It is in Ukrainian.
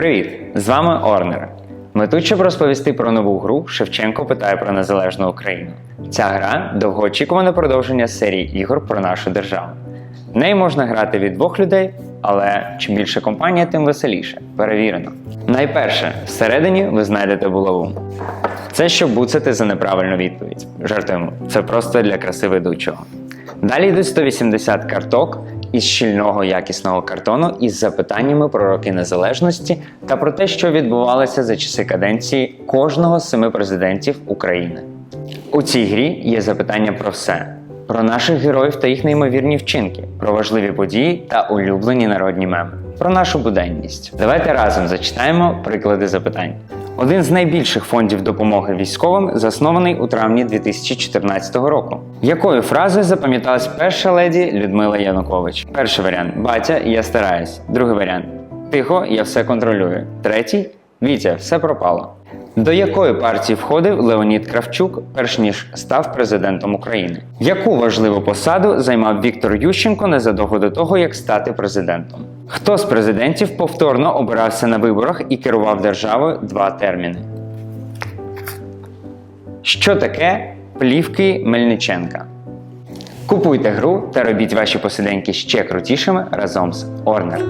Привіт! З вами Орнер. Ми тут, щоб розповісти про нову гру Шевченко питає про незалежну Україну. Ця гра довгоочікуване продовження серії ігор про нашу державу. В неї можна грати від двох людей, але чим більше компанія, тим веселіше. Перевірено. Найперше, всередині ви знайдете булаву. Це щоб буцати за неправильну відповідь. Жартуємо, це просто для краси ведучого. Далі йдуть 180 карток із щільного якісного картону із запитаннями про роки незалежності та про те, що відбувалося за часи каденції кожного з семи президентів України. У цій грі є запитання про все: про наших героїв та їх неймовірні вчинки, про важливі події та улюблені народні меми, про нашу буденність. Давайте разом зачитаємо приклади запитань. Один з найбільших фондів допомоги військовим заснований у травні 2014 року. Якою фразою запам'яталась перша леді Людмила Янукович? Перший варіант Батя, я стараюсь. Другий варіант Тихо, я все контролюю. Третій Вітя, все пропало. До якої партії входив Леонід Кравчук, перш ніж став президентом України? Яку важливу посаду займав Віктор Ющенко незадовго до того, як стати президентом? Хто з президентів повторно обирався на виборах і керував державою два терміни? Що таке плівки Мельниченка? Купуйте гру та робіть ваші посиденьки ще крутішими разом з Орнер.